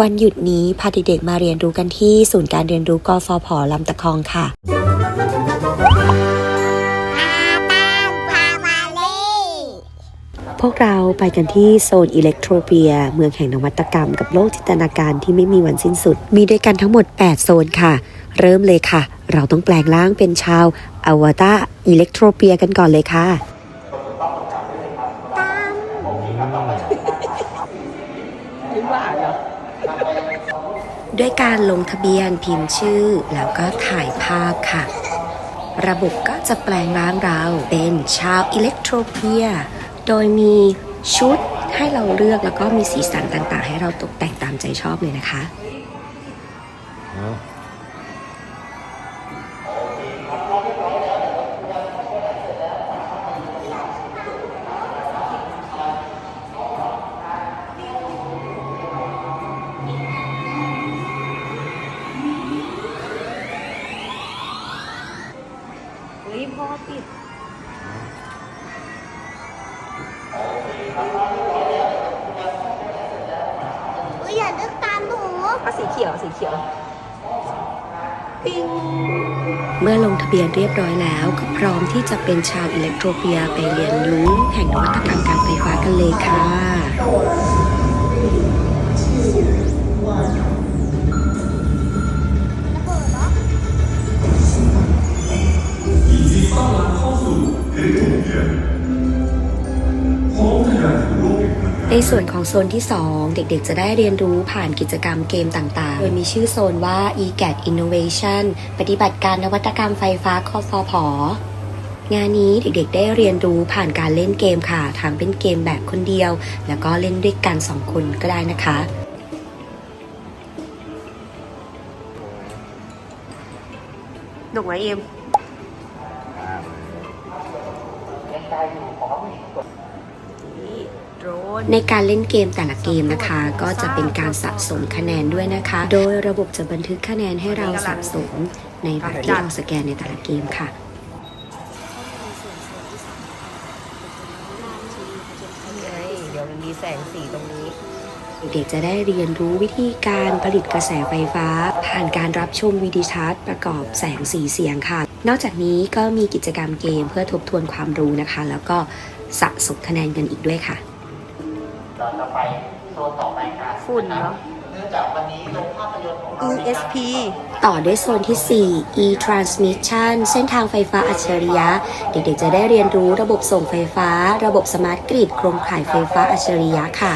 วันหยุดนี้พาเด็กๆมาเรียนรู้กันที่ศูนย์การเรียนรู้กฟผลำตะคองค่ะพวกเราไปกันที่โซนอิเล็กโทรเปีย เมืองแห่งนวัตกรรมกับโลกจินตนาการที่ไม่มีวันสิ้นสุด มีด้วยกันทั้งหมด 8 โซนค่ะ เริ่มเลยค่ะ เราต้องแปลงร่างเป็นชาวอวตารอิเล็กโทรเปียกันก่อนเลยค่ะ ด้วยการลงทะเบียนพิมพ์ชื่อ แล้วก็ถ่ายภาพค่ะ ระบบก็จะแปลงร่างเราเป็นชาวอิเล็กโทรเพีย โดยมีชุดให้เราเลือกแล้วก็มีสีสันต่างๆ ให้เราตกแต่งตามใจชอบเลยนะคะ ฮ้ยพ่อติดอุ๊ยอย่าเลือกตามหนูเอาสีเขียวสีเขียวปิ้งเมื่อลงทะเบียนเรียบร้อยแล้ว ก็พร้อมที่จะเป็นชาวอิเล็กโทรเปียไปเรียนรู้แห่งนวัตกรรมการไฟฟ้ากันเลยค่ะ ส่วนของโซนที่ 2 เด็กๆ จะได้เรียนรู้ผ่านกิจกรรมเกมต่างๆ โดยมีชื่อโซนว่า e-gat innovation ปฏิบัติการนวัตกรรมไฟฟ้าคอฟพงานนี้เด็กๆ ได้เรียนรู้ผ่านการเล่นเกมค่ะทั้งเป็นเกมแบบคนเดียว แล้วก็เล่นด้วยกัน 2 คนก็ได้นะคะหนุกไหมเอ็มนี่โดรน ในการเล่นเกมแต่ละเกมนะคะ ก็จะเป็นการสะสมคะแนนด้วยนะคะ โดยระบบจะบันทึกคะแนนให้เราสะสมในบัตรที่เราสแกนในแต่ละเกมค่ะเดี๋ยวมันมีแสงสีตรงนี้ เด็กจะได้เรียนรู้วิธีการผลิตกระแสไฟฟ้า ผ่านการรับชมวิดีทัศน์ประกอบแสงสีเสียงค่ะ นอกจากนี้ก็มีกิจกรรมเกมเพื่อทบทวนความรู้นะคะ แล้วก็ สะสมคะแนนกันอีกด้วยค่ะเราจะไปโซนต่อไปกันฝุ่นเนาะเนื่องจากวันนี้โรงภาพยนตร์ของเรา ESP ต่อด้วยโซนที่ 4 e-transmission เส้นทางไฟฟ้าอัจฉริยะ เด็กๆ จะได้เรียนรู้ระบบส่งไฟฟ้า ระบบสมาร์ทกริดโครงข่ายไฟฟ้าอัจฉริยะค่ะ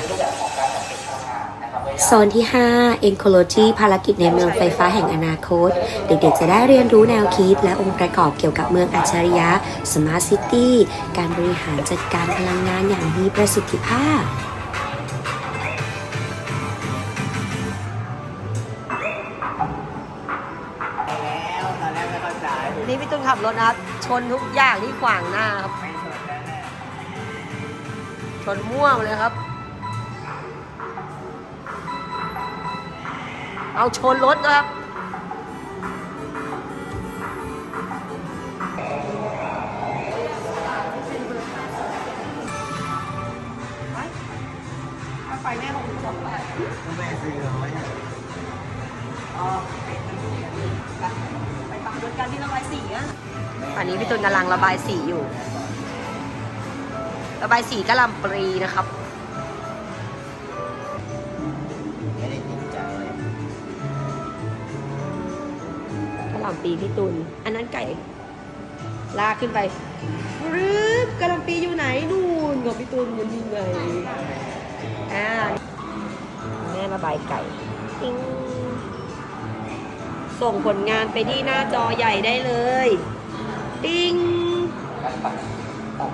โซนที่ 5 Ecology ภารกิจในเมืองไฟฟ้าแห่งอนาคต เด็กๆ จะได้เรียนรู้แนวคิด และองค์ประกอบเกี่ยวกับเมืองอัจฉริยะ Smart City การบริหารจัดการพลังงานอย่างมีประสิทธิภาพนี่พี่ตุ้นขับรถนะครับ ชนทุกอย่างที่ขวางหน้าครับ ชนม่วงเลยครับ เอาชนรถนะครับแม่ซื้อร้อยอันนี้พี่ตุนกำลังระบายสีอยู่ ระบายสีกะลำปรีนะครับ ปีพี่ตุนอันนั้นไก่ ลากขึ้นไปรึบกะหล่ำปีอยู่ไหนนู่นกับพี่ตุนอยู่นี่ไงอ่าแม่ระบายไก่ติ๊งส่งผลงานไปที่หน้าจอใหญ่ได้เลย ติ๊ง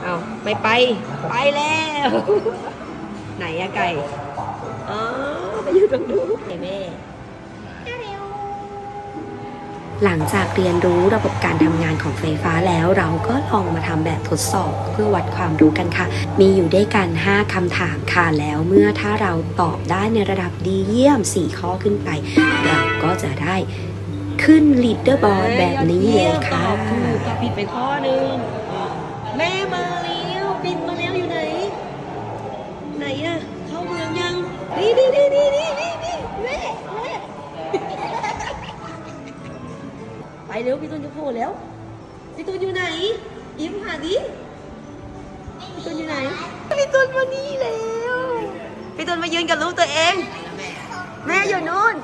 เอาไม่ไป ไปแล้ว ไหนอะไก่ อ๋อ ไปอยู่ตรงนู้นไหนแม่ หลังจากเรียนรู้ระบบการทำงานของไฟฟ้าแล้ว เราก็ลองมาทำแบบทดสอบเพื่อวัดความรู้กันค่ะ มีอยู่ด้วยกัน 5คำถามค่ะ แล้วเมื่อถ้าเราตอบได้ในระดับดีเยี่ยม 4 ข้อขึ้นไป เราก็จะได้ขึ้นลีดเดอร์บอร์ดแบบนี้เลยค่ะตอบถูกผิดไปข้อหนึ่ง ร็วพี่ตุนจะโผล่แล้วพี่ตุนอยู่ไหนยิ้มหาดิพี่ตุนอยู่ไหนพี่ตุนมานี่แล้วพี่ตุนมายืนกับลูกตัวเอง แม่อยู่นู่น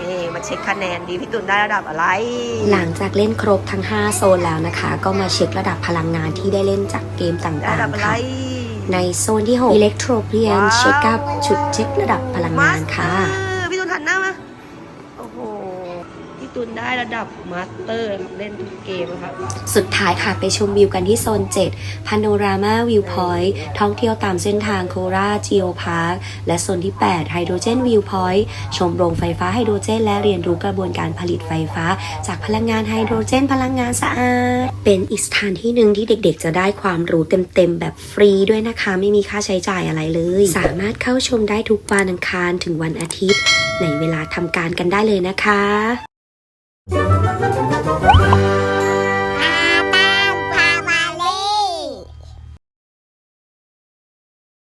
นี่มาเช็คคะแนนดีพี่ตุนได้ระดับอะไร หลังจากเล่นครบทั้ง 5 โซนแล้วนะคะ ก็มาเช็คระดับพลังงานที่ได้เล่นจากเกมต่ระางดับๆอะไรค่ะในโซนที่ 6 Electropian ว้าวเช็คอัพชุดเช็คระดับพลังงานค่ะ นได้ระดับมาสเตอร์ครับเล่นทุกเกมครับ สุดท้ายค่ะไปชมวิวกันที่โซน7 Panorama Viewpoint ท่องเที่ยวตามเส้นทางโคราช Geo Park และโซนที่8 Hydrogen Viewpoint ชมโรงไฟฟ้าไฮโดรเจน และเรียนรู้กระบวนการผลิตไฟฟ้า จากพลังงานไฮโดรเจน พลังงานสะอาด เป็นอีกสถานที่หนึ่งที่เด็กๆ จะได้ความรู้เต็มๆ แบบฟรีด้วยนะคะ ไม่มีค่าใช้จ่ายอะไรเลย สามารถเข้าชมได้ทุกวันอังคารถึงวันอาทิตย์ในเวลาทำการกันได้เลยนะคะ フフフフフフフ。